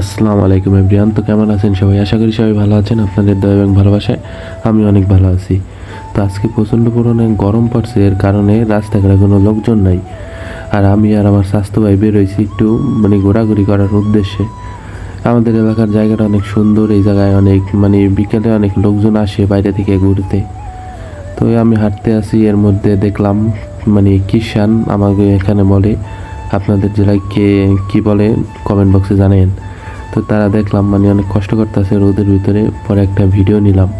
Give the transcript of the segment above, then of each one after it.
আসসালামু আলাইকুম এভরিয়ান তো কেমন আছেন সবাই? আশা করি সবাই ভালো আছেন, আপনাদের দয়া এবং ভালোবাসায় আমি অনেক ভালো আছি। তো আজকে প্রচণ্ড পরিমাণে গরম পড়ছে, এর কারণে রাস্তাঘাটে কোনো লোকজন নাই। আর আমি আর আমার স্বাস্থ্য ভাই বেরোইছি একটু মানে ঘোরাঘুরি করার উদ্দেশ্যে। আমাদের এলাকার জায়গাটা অনেক সুন্দর, এই জায়গায় অনেক মানে বিকেলে অনেক লোকজন আসে বাইরে থেকে ঘুরতে। তো আমি হাঁটতে আসি, এর মধ্যে দেখলাম মানে কিষান আমাকে এখানে বলে। আপনাদের জেলায় কে, কি বলে? কমেন্ট বক্সে জানেন তো তারা দেখলাম মানে অনেক কষ্ট করতেছে রোদের ভিতরে। পরে একটা ভিডিও নিলাম।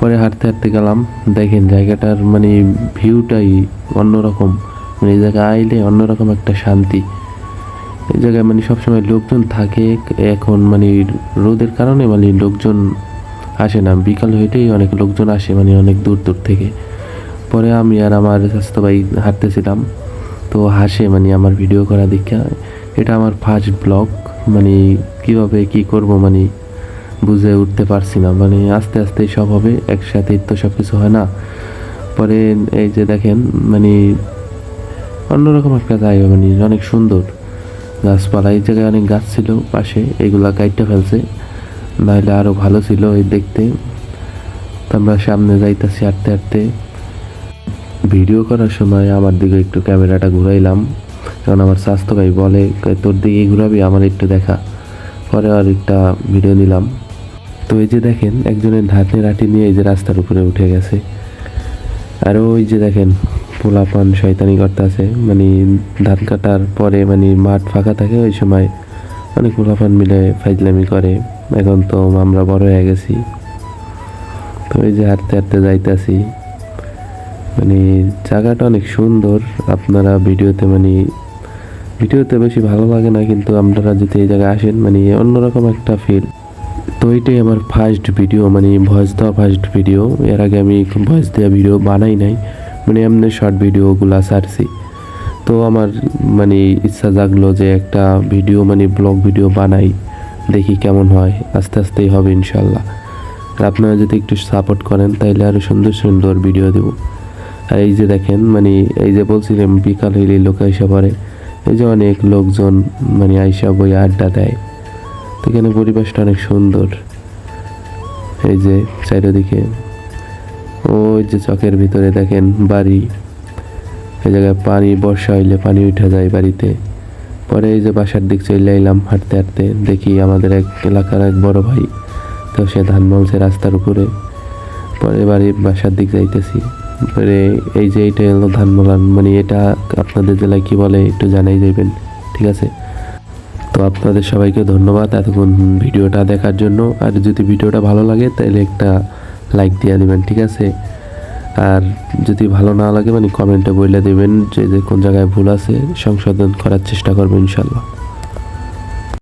পরে হাঁটতে হাঁটতে গেলাম। দেখেন জায়গাটার মানে ভিউটাই অন্যরকম। মানে এই জায়গায় আইলে অন্যরকম একটা শান্তি। এই জায়গায় মানে সবসময় লোকজন থাকে। এখন মানে রোদের কারণে মানে লোকজন আসে না। বিকাল হইতেই অনেক লোকজন আসে মানে অনেক দূর দূর থেকে। পরে আমি আর আমার স্বাস্থ্য হাঁটতেছিলাম। তো হাসে মানে আমার ভিডিও করা দেখা। এটা আমার ফার্স্ট ব্লগ মানে কীভাবে কি করব মানে বুঝে উঠতে পারছি না। মানে আস্তে আস্তে সব হবে, একসাথে তো সব কিছু হয় না। পরে এই যে দেখেন মানে অন্যরকম একটা জায়গা মানে অনেক সুন্দর গাছপালা। এই জায়গায় অনেক গাছ ছিল পাশে, এগুলা কাইটটা ফেলছে। নাহলে আরও ভালো ছিল এই দেখতে। তো আমরা সামনে যাইতাছি হাঁটতে হাঁটতে। ভিডিও করার সময় আমার দিকে একটু ক্যামেরাটা ঘুরাইলাম। কারণ আমার স্বাস্থ্য ভাই বলে তোর দিকে ঘুরাবি, আমার একটু দেখা। পরে আর একটা ভিডিও নিলাম। তো এই যে দেখেন, একজনের ধাতনে রাটি নিয়ে এই যে রাস্তার উপরে উঠে গেছে। আর ওই যে দেখেন, পোলাপান শয়তানি করতেছে। মানে ধান কাটার পরে মানে মাঠ ফাঁকা থাকে, ওই সময় অনেক পোলাপান মিলে ফাইজলামি করে। এখন তো আমরা বড় হয়ে গেছি। তো এই যে হাঁটতে হাঁটতে যাইতাছি। মানে জায়গাটা অনেক সুন্দর। আপনারা ভিডিওতে মানে ভিডিওতে বেশি ভালো লাগে না, কিন্তু আপনারা যদি এই জায়গায় আসেন মানে অন্যরকম একটা ফিল তো এইটাই আমার ফার্স্ট ভিডিও মানে ভয়েস দেওয়া ফার্স্ট ভিডিও এর আগে আমি ভয়েস দেওয়া ভিডিও বানাই নাই মানে এমনি শর্ট ভিডিওগুলো ছাড়ছি। তো আমার মানে ইচ্ছা জাগলো যে একটা ভিডিও মানে ব্লগ ভিডিও বানাই, দেখি কেমন হয়, আস্তে আস্তেই হবে ইনশাল্লাহ আর আপনারা যদি একটু সাপোর্ট করেন তাহলে আরও সুন্দর সুন্দর ভিডিও দেবো। আর এই যে দেখেন মানে এই যে বলছিলাম বিকাল হইলে লোক আইসা পড়ে এই যে অনেক লোকজন মানে আইসা বই আড্ডা দেয়। তো এখানে পরিবেশটা অনেক সুন্দর। এই যে চারিদিকে ওই যে চকের ভিতরে দেখেন বাড়ি। এই জায়গায় পানি বর্ষা হইলে পানি উঠা যায় বাড়িতে। পরে এই যে বাসার দিক চলে এলাম হাঁটতে হাঁটতে, দেখি আমাদের এক এলাকার এক বড় ভাই, তো সে ধান মলছে রাস্তার উপরে। পরে বাড়ি বাসার দিক যাইতেছি। পরে এই যে এইটা হলো ধান মলান মানে এটা আপনাদের জেলায় কি বলে একটু জানাই যাবেন, ঠিক আছে? তো আপনাদের সবাইকে ধন্যবাদ এতক্ষণ ভিডিওটা দেখার জন্য। আর যদি ভিডিওটা ভালো লাগে তাহলে একটা লাইক দিয়ে দেবেন, ঠিক আছে? আর যদি ভালো না লাগে মানে কমেন্টে বলে দেবেন যে যে কোন জায়গায় ভুল আছে, সংশোধন করার চেষ্টা করব ইনশাল্লাহ।